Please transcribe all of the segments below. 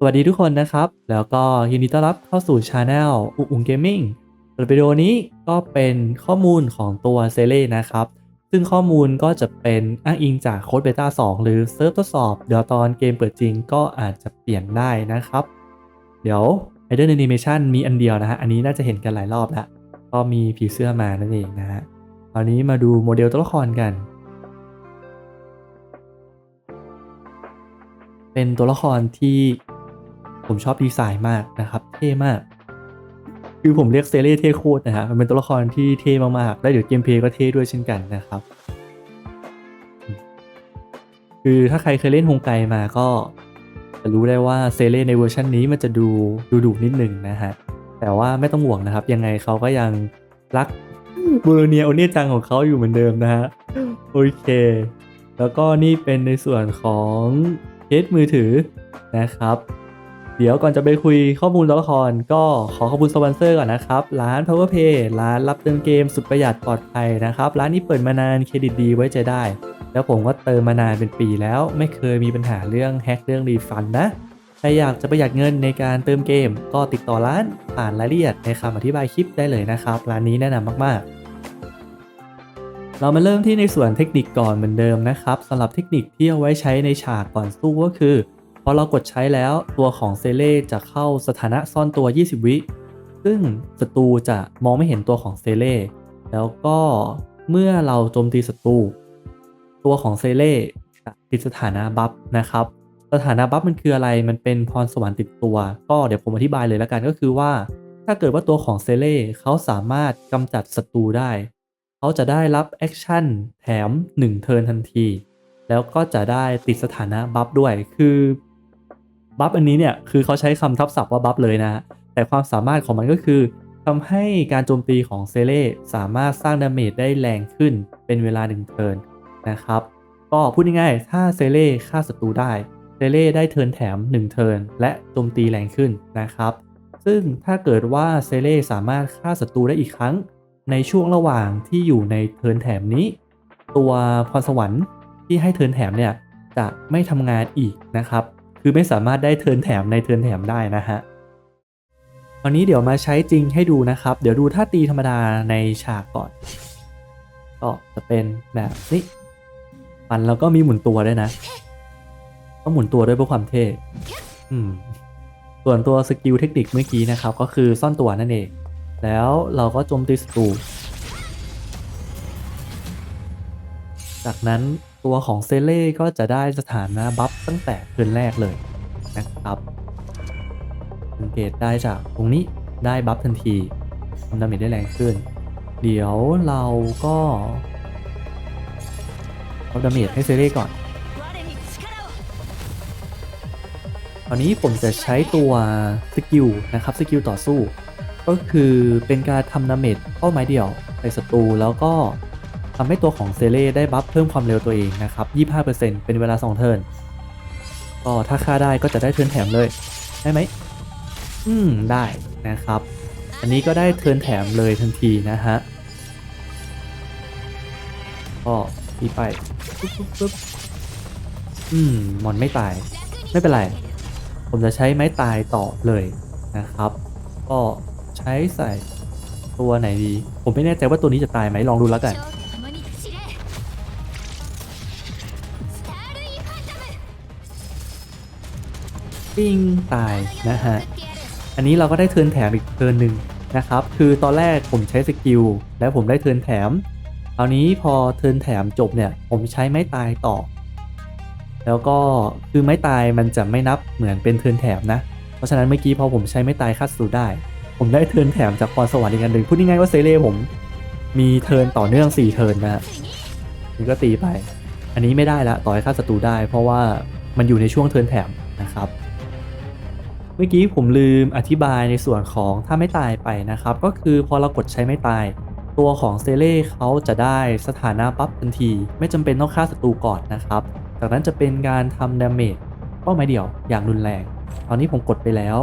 สวัสดีทุกคนนะครับ แล้วก็ยินดีต้อนรับเข้าสู่ช anel อุอุงเกมมิ่งวิดีโอนี้ก็เป็นข้อมูลของตัวเซเล่นะครับ ซึ่งข้อมูลก็จะเป็นอ้างอิงจากโค้ดเบต้า2 หรือเซิร์ฟทดสอบ เดี๋ยวตอนเกมเปิดจริงก็อาจจะเปลี่ยนได้นะครับ เดี๋ยว Idol Animation มีอันเดียวนะฮะ อันนี้น่าจะเห็นกันหลายรอบแล้วก็มีผีเสื้อมานั่นเองนะฮะคราวนี้มาดูโมเดลตัวละครกัน เป็นตัวละครที่ ผมชอบดีไซน์มากนะครับ เท่มาก คือผมเรียกเซเล่เท่โคตรนะฮะ มันเป็นตัวละครที่เท่มากๆ และเดี๋ยวเกมเพลย์ก็เท่ด้วยเช่นกันนะครับ คือถ้าใครเคยเล่นฮงไกมาก็จะรู้ได้ว่าเซเล่ในเวอร์ชันนี้มันจะดูดูดุนิดหนึ่งนะฮะ แต่ว่าไม่ต้องห่วงนะครับ ยังไงเขาก็ยังรักบูโรเนียโอเนจังของเขาอยู่เหมือนเดิมนะฮะ โอเค แล้วก็นี่เป็นในส่วนของเคสมือถือนะครับ เดี๋ยวก่อนจะไปคุยข้อมูลตัวละคร ก็ขอขอบคุณสปอนเซอร์ก่อนนะครับ ร้าน PowerPay ร้านรับเติมเกมสุดประหยัดปลอดภัยนะครับ ร้านนี้เปิดมานานเครดิตดีไว้ใจได้ แล้วผมก็เติมมานานเป็นปีแล้ว ไม่เคยมีปัญหาเรื่องแฮกเรื่องรีฟันนะใครอยากจะประหยัดเงินในการเติมเกม ก็ติดต่อร้านผ่านรายละเอียดในคำอธิบายคลิปได้เลยนะครับร้านนี้แนะนำมากๆเรามาเริ่มที่ในส่วนเทคนิคก่อนเหมือนเดิมนะครับสำหรับเทคนิคที่เอาไว้ใช้ในฉากก่อนสู้ก็คือ อเรากดใช้แล้วตัวของเซเล่จะเข้าสถานะซ่อนตัว 20 วิ ซึ่งศัตรูจะมองไม่เห็นตัวของเซเล่แล้วก็เมื่อเราโจมตีศัตรูตัวของเซเล่จะติดสถานะบัฟนะครับ สถานะบัฟมันคืออะไรมันเป็นพรสวรรค์ติดตัว ก็เดี๋ยวผมอธิบายเลยแล้วกันก็คือว่า ถ้าเกิดว่าตัวของเซเล่เขาสามารถกำจัดศัตรูได้ เขาจะได้รับแอคชั่นแถม1เทิร์นทันที แล้วก็จะได้ติดสถานะบัฟด้วยคือ บัฟอันนี้เนี่ยคือเขาใช้คำทับศัพท์ว่าบัฟเลยนะแต่ความสามารถของมันก็คือทำให้การโจมตีของเซเล่สามารถสร้างดาเมจได้แรงขึ้นเป็นเวลา1เทิร์นนะครับ ก็พูดง่ายๆถ้าเซเล่ฆ่าศัตรูได้เซเล่ได้เทิร์นแถม 1 เทิร์นและโจมตีแรงขึ้นนะครับ ซึ่งถ้าเกิดว่าเซเล่สามารถฆ่าศัตรูได้อีกครั้ง ในช่วงระหว่างที่อยู่ในเทิร์นแถมนี้ ตัวพรสวรรค์ที่ให้เทิร์นแถมเนี่ยจะไม่ทำงานอีกนะครับ คือไม่สามารถได้เทินแถมในเทินแถมได้นะฮะตอนนี้เดี๋ยวมาใช้จริงให้ดูนะครับ เดี๋ยวดูท่าตีธรรมดาในฉากก่อนก็จะเป็นแบบนี้ฟันแล้วก็มีหมุนตัวด้วยนะต้องหมุนตัวด้วยเพื่อความเท่อืมส่วนตัวสกิลเทคนิคเมื่อกี้นะครับ ก็คือซ่อนตัวนั่นเอง แล้วเราก็โจมตีศัตรูจากนั้น ตัวของเซเล่ก็จะได้สถานะบัฟตั้งแต่เทิร์นแรกเลยนะครับสังเกตได้จากตรงนี้ได้บัฟทันทีทำดาเมจได้แรงขึ้น เดี๋ยวเราก็เอาดาเมจให้เซเล่ก่อนตอนนี้ผมจะใช้ตัวสกิลนะครับสกิลต่อสู้ ก็คือเป็นการทำดาเมจเป้าหมายเดี่ยวใส่ศัตรูแล้วก็ ทำให้ตัวของเซเล่ได้บัฟเพิ่มความเร็วตัวเองนะครับ 25%เป็นเวลา 2 เทิร์นก็ถ้าฆ่าได้ก็จะได้เทิร์นแถมเลย ได้ไหม อืม ได้นะครับ อันนี้ก็ได้เทิร์นแถมเลยทันทีนะฮะก็ตีไปปุ๊บปุ๊บปุ๊บอืมมอนไม่ตาย ไม่เป็นไร ผมจะใช้ไม้ตายต่อเลยนะครับ ก็ใช้ใส่ตัวไหนดี ผมไม่แน่ใจว่าตัวนี้จะตายไหมลองดูแล้วกัน ปิ้งตายนะฮะ อันนี้เราก็ได้เทินแถมอีกเทินหนึ่งนะครับ คือตอนแรกผมใช้สกิลแล้วผมได้เทินแถมคราวนี้พอเทินแถมจบเนี่ยผมใช้ไม้ตายต่อ แล้วก็คือไม้ตายมันจะไม่นับเหมือนเป็นเทินแถมนะ เพราะฉะนั้นเมื่อกี้พอผมใช้ไม้ตายคัดสูได้ ผมได้เทินแถมจากพรสวรรค์อีกอันหนึ่งพูดง่ายๆว่าเซเล่ผมมีเทินต่อเนื่อง 4 เทินนะฮะนี่ก็ตีไป อันนี้ไม่ได้ละต่อให้ฆ่าศัตรูได้ เพราะว่ามันอยู่ในช่วงเทินแถมนะครับ เมื่อกี้ผมลืมอธิบายในส่วนของถ้าไม่ตายไปนะครับ ก็คือพอเรากดใช้ไม่ตาย ตัวของเซเล่เขาจะได้สถานะปั๊บทันที ไม่จำเป็นต้องฆ่าศัตรูก่อนนะครับ จากนั้นจะเป็นการทำดาเมจเป้าหมายเดี่ยวอย่างรุนแรง ตอนนี้ผมกดไปแล้ว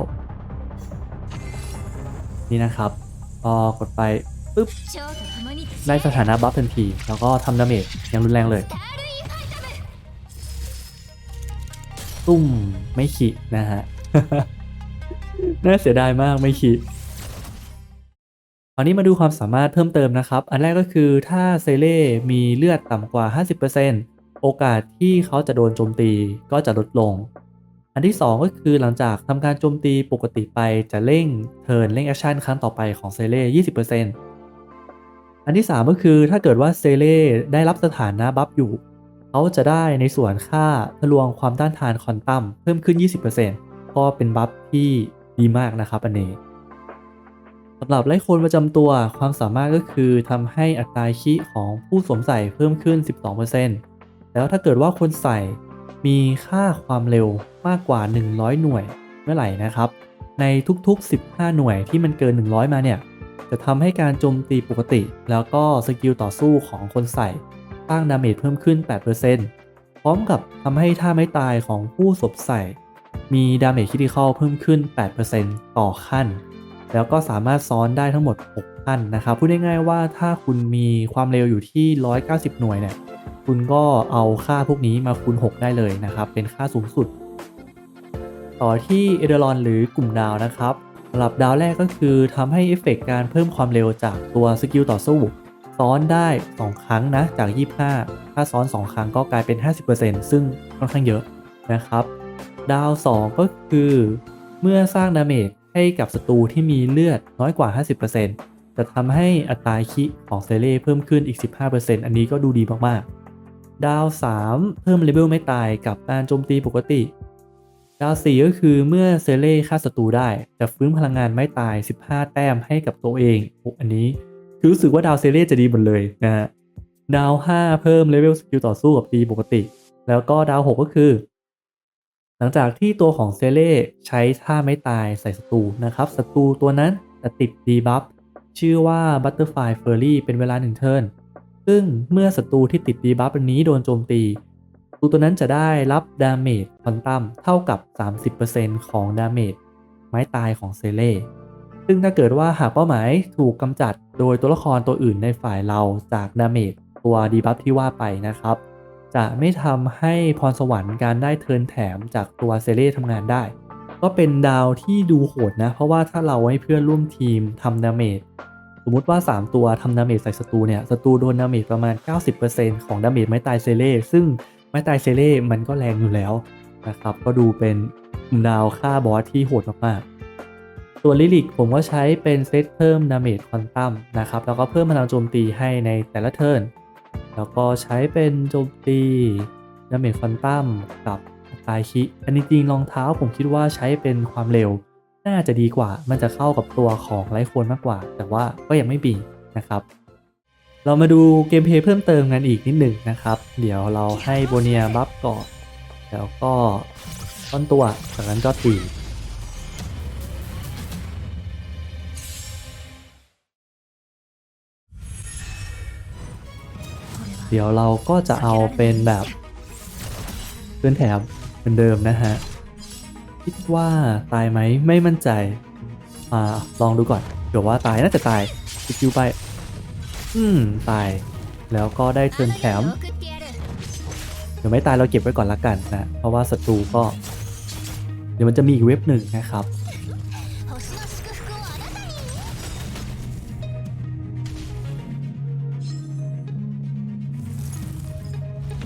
นี่นะครับพอกดไปปุ๊บได้สถานะบัฟทันที แล้วก็ทำดาเมจอย่างรุนแรงเลย ตุ้มไม่ขีนะฮะ น่าเสียดายมากไม่คิดคราวนี้มาดูความสามารถเพิ่มเติมนะครับ อันแรกก็คือถ้าเซเล่มีเลือดต่ำกว่า 50%โอกาสที่เขาจะโดนโจมตีก็จะลดลง อันที่ 2 ก็คือหลังจากทำการโจมตีปกติไปจะเร่งเทิร์นเร่งแอคชั่นครั้งต่อไปของเซเล่ 20%อันที่ 3 ก็คือถ้าเกิดว่าเซเล่ได้รับสถานะบัฟอยู่ เขาจะได้ในส่วนค่าทะลวงความต้านทานคอนตัมเพิ่มขึ้น 20%ก็เป็นบัฟที่ ดีมากนะครับอันนี้สำหรับไล่โคนประจำตัวความสามารถก็คือทำให้อัตราคิของผู้สวมใส่เพิ่มขึ้น 12%แล้วถ้าเกิดว่าคนใส่มีค่าความเร็วมากกว่า 100 หน่วยเมื่อไหร่นะครับ ในทุกๆ 15 หน่วยที่มันเกิน 100 มาเนี่ย จะทำให้การโจมตีปกติ แล้วก็สกิลต่อสู้ของคนใส่สร้างดาเมจเพิ่มขึ้น 8%พร้อมกับทำให้ท่าไม้ตายของผู้สวมใส่ มีดาเมจคิด i ค a l เพิ่มขึ้น 8%ต่อขั้น แล้วก็สามารถซ้อนได้ทั้งหมด 6 ขั้นนะครับ พูดง่ายๆว่าถ้าคุณมีความเร็วอยู่ที่ 190 หน่วยเนี่ย คุณก็เอาค่าพวกนี้มาคูณ 6 ได้เลยนะครับ เป็นค่าสูงสุด ต่อที่เอเดรอนหรือกลุ่มดาวนะครับสำหรับดาวแรกก็คือทำให้เอฟเฟกต์การเพิ่มความเร็วจากตัวสกิลต่อสู้ซ้อนได้ 2 ครั้งนะจาก 25 ถ้าซ้อน 2 ครั้งก็กลายเป็น 50%ซึ่งค่อนข้างเยอะนะครับ ดาว 2 ก็คือ เมื่อสร้างดาเมจให้กับศัตรูที่มีเลือดน้อยกว่า 50%จะทำให้อัตราคิของเซเล่เพิ่มขึ้นอีก 15%อันนี้ก็ดูดีมากๆ ดาว 3 เพิ่มเลเวลไม่ตายกับการโจมตีปกติ ดาว 4 ก็คือเมื่อเซเล่ฆ่าศัตรูได้จะฟื้นพลังงานไม่ตาย 15 แต้มให้กับตัวเองอ,อันนี้คือรู้สึกว่าดาวเซเล่จะดีหมดเลยนะฮะดาว 5 เพิ่มเลเวลสกิลต่อสู้กับตีปกติ แล้วก็ดาว 6 ก็คือ ลังจากที่ตัวของเซเล่ใช้ท่าไม่ตายใส่ศัตรูนะครับศัตรูตัวนั้นจะติดดีบัฟชื่อว่า Butterfly Furry เป็นเวลา1เทิร์นซึ่งเมื่อศัตรูที่ติดดีบัฟอันนี้โดนโจมตีศัตรูตัวนั้นจะได้รับดาเมจควอนตัมเท่ากับ 30%ของดาเมจไม้ตายของเซเล่ซึ่งถ้าเกิดว่าหากเป้าหมายถูกกำจัดโดยตัวละครตัวอื่นในฝ่ายเราจากดาเมจตัวดีบัฟที่ว่าไปนะครับ จะไม่ทำให้พรสวรรค์การได้เทิร์นแถมจากตัวเซเล่ทำงานได้ ก็เป็นดาวที่ดูโหดนะ เพราะว่าถ้าเราให้เพื่อนร่วมทีมทำดาเมจสมมุติว่า 3 ตัวทำดาเมจใส่ศัตรูเนี่ยศัตรูโดนดาเมจประมาณ 90%ของดาเมจไม้ตายเซเล่ซึ่งไม้ตายเซเล่มันก็แรงอยู่แล้วนะครับก็ดูเป็นดาวฆ่าบอสที่โหดมากๆ ตัวลิลิกผมก็ใช้เป็นเซตเพิ่มดาเมจควอนตัมนะครับแล้วก็เพิ่มพลังโจมตีให้ในแต่ละเทิร์น แล้วก็ใช้เป็นโจมตีดาเมจควอนตัมกับตายคิอันนี้จริงรองเท้าผมคิดว่าใช้เป็นความเร็ว น่าจะดีกว่า มันจะเข้ากับตัวของไลฟ์โคนมากกว่า แต่ว่าก็ยังไม่บีนะครับ เรามาดูเกมเพลย์เพิ่มเติมกันอีกนิดหนึ่งนะครับ เดี๋ยวเราให้โบเนียบัฟก่อน แล้วก็ต้นตัวจากนั้นก็ตี เดี๋ยวเราก็จะเอาเป็นแบบเพื่อนแถมเหมือนเดิมนะฮะ คิดว่าตายไหมไม่มั่นใจ อ่า ลองดูก่อนเดี๋ยวว่าตายน่าจะตายสกิลไป อืม ตาย แล้วก็ได้เทิร์นแถมเดี๋ยวไม่ตายเราเก็บไว้ก่อนละกันนะ เพราะว่าศัตรูก็ เดี๋ยวมันจะมีอีกเว็บหนึ่งนะครับ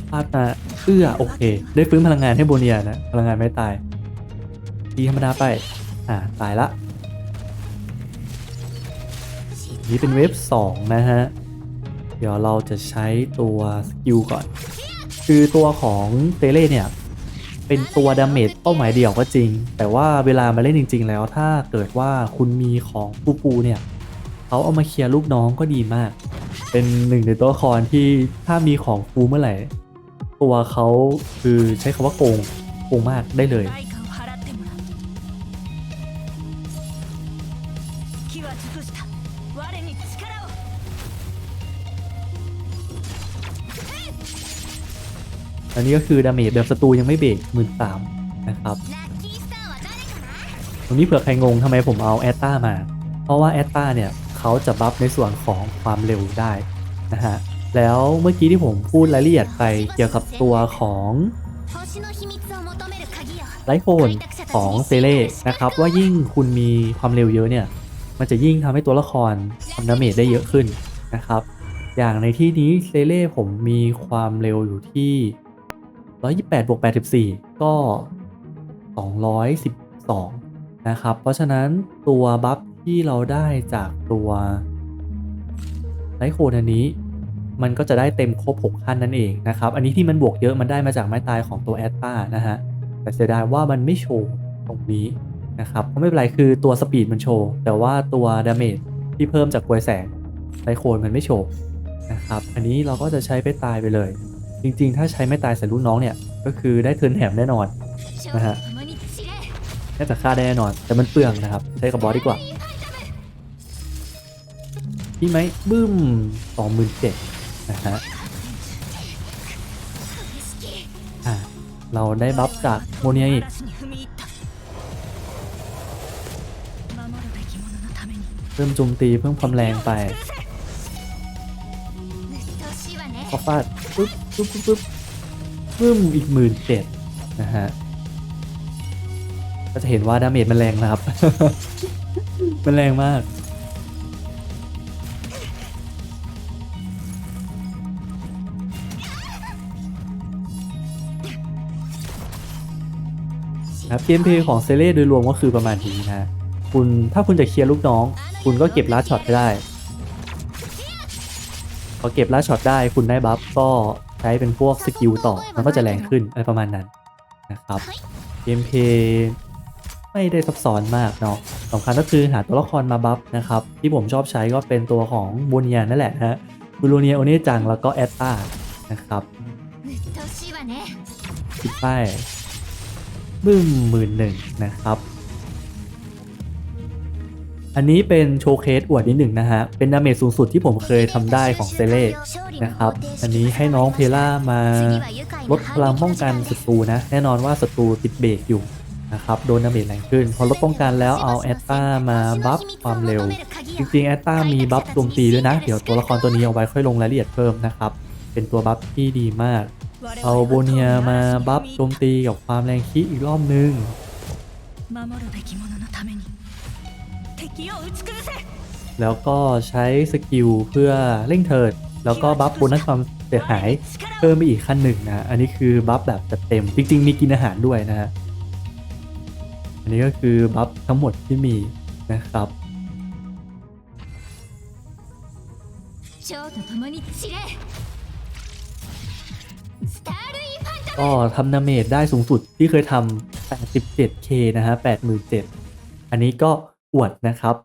พาดมาเอื้อโอเค ได้ฟื้นพลังงานให้โบเนียนะ พลังงานไม่ตายทีธรรมดาไป อ่า ตายละ นี่เป็นเวฟ2นะฮะ เดี๋ยวเราจะใช้ตัวสกิลก่อน คือตัวของเตเล่เนี่ย เป็นตัวดาเมจเป้าหมายเดี่ยวก็จริง แต่ว่าเวลามาเล่นจริง ๆ แล้ว ถ้าเกิดว่าคุณมีของปูปูเนี่ยเขาเอามาเคลียร์ลูกน้องก็ดีมาก เป็นหนึ่งในตัวละครที่ถ้ามีของฟูเมื่อไหร่ ตัวเขาคือใช้คำว่าโกงโกงมากได้เลยอันนี้ก็คือดาเมจแบบศัตรูยังไม่เบรกหมื่นสามนะครับตรงนี้เผื่อใครงงทำไมผมเอาแอตตามา เพราะว่าแอตตาเนี่ยเขาจะบัฟในส่วนของความเร็วได้นะฮะ แล้วเมื่อกี้ที่ผมพูดรายละเอียดไปเกี่ยวกับตัวของไลท์โฟนของเซเล่นะครับว่ายิ่งคุณมีความเร็วเยอะเนี่ย มันจะยิ่งทำให้ตัวละครทำดาเมจได้เยอะขึ้นนะครับ อย่างในที่นี้เซเล่ผมมีความเร็วอยู่ที่ 128บวก84 ก็ 212 นะครับ เพราะฉะนั้นตัวบัฟที่เราได้จากตัวไลโคนอันนี้ มันก็จะได้เต็มครบ 6 ขั้นนั่นเองนะครับ อันนี้ที่มันบวกเยอะมันได้มาจากไม้ตายของตัวแอตตานะฮะ แต่เสียดายว่ามันไม่โชว์ตรงนี้นะครับก็ไม่เป็นไรคือตัวสปีดมันโชว์ แต่ว่าตัวดาเมจที่เพิ่มจากกวยแสงไซโคนมันไม่โชว์นะครับ อันนี้เราก็จะใช้ไปตายไปเลย จริงๆ ถ้าใช้ไม่ตายใส่รุ่นน้องเนี่ย ก็คือได้เทินแถมแน่นอนนะฮะ น่าจะฆ่าได้แน่นอน แต่มันเปลืองนะครับ ใช้กับบอสดีกว่า ที่ไหมบึ้มสองหมื่นเจ็ด เราได้บัฟจากโมเนียอีกเพิ่มจุมตีเพิ่มความแรงไปพอฟาดปึ๊บปึ๊บปึ๊บปึ๊บอีกหมื่นเจ็ดนะฮะก็จะเห็นว่าดาเมจมันแรงนะครับ มันแรงมาก ครับเกมเพย์ของเซเล่โดยรวมก็คือประมาณนี้นะคุณถ้าคุณจะเคลียร์ลูกน้อง คุณก็เก็บลาช็อตให้ได้พอเก็บลาช็อตได้คุณได้บัฟก็ใช้เป็นพวกสกิลต่อมันก็จะแรงขึ้นอะไรประมาณนั้นนะครับเกมเพย์ไม่ได้ซับซ้อนมากเนาะสำคัญก็คือหาตัวละครมาบัฟนะครับที่ผมชอบใช้ก็เป็นตัวของบูเนียนั่นแหละฮะบูโรเนียโอเนจังแล้วก็แอตตานะครับปิดป้าย บึ้มหมื่นหนึ่งนะครับ อันนี้เป็นโชว์เคสอวดนิดหนึ่งนะฮะ เป็นดาเมจสูงสุดที่ผมเคยทำได้ของเซเล่นะครับ อันนี้ให้น้องเพล่ามาลดพลังป้องกันศัตรูนะ แน่นอนว่าศัตรูติดเบรกอยู่นะครับ โดนดาเมจแรงขึ้น พอลดป้องกันแล้วเอาแอตตามาบัฟความเร็ว จริงๆแอตตามีบัฟโจมตีด้วยนะ เดี๋ยวตัวละครตัวนี้เอาไว้ค่อยลงรายละเอียดเพิ่มนะครับ เป็นตัวบัฟที่ดีมาก เอาโบเนียมาบัฟโจมตีกับความแรงคิอีกรอบนึงแล้วก็ใช้สกิลเพื่อเร่งเทิร์นแล้วก็บัฟโบนัสความเสียหายเพิ่มไปอีกขั้นหนึ่งนะ อันนี้คือบัฟแบบจัดเต็ม จริง ๆ มีกินอาหารด้วยนะฮะ อันนี้ก็คือบัฟทั้งหมดที่มีนะครับ ก็ทำดาเมจได้สูงสุดที่เคยทำ 87k นะฮะ 87,000 อันนี้ก็อวดนะครับ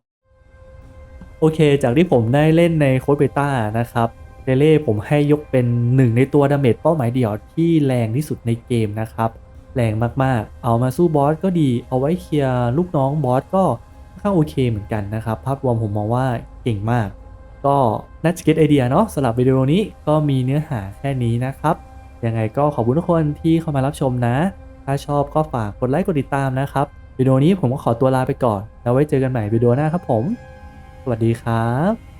โอเค จากที่ผมได้เล่นในโค้ดเบต้านะครับเรเล่ผมให้ยกเป็นหนึ่งในตัวดาเมจเป้าหมายเดี่ยวที่แรงที่สุดในเกมนะครับ แรงมากๆ เอามาสู้บอสก็ดี เอาไว้เคลียร์ลูกน้องบอสก็ค่อนข้างโอเคเหมือนกันนะครับ ภาพรวมผมมองว่าเก่งมาก ก็น่าจะเก็ตไอเดียเนาะสำหรับวิดีโอนี้ก็มีเนื้อหาแค่นี้นะครับ ยังไงก็ขอบคุณทุกคนที่เข้ามารับชมนะ ถ้าชอบก็ฝากกดไลค์กดติดตามนะครับวิดีโอนี้ผมก็ขอตัวลาไปก่อน แล้วไว้เจอกันใหม่วิดีโอหน้าครับผม สวัสดีครับ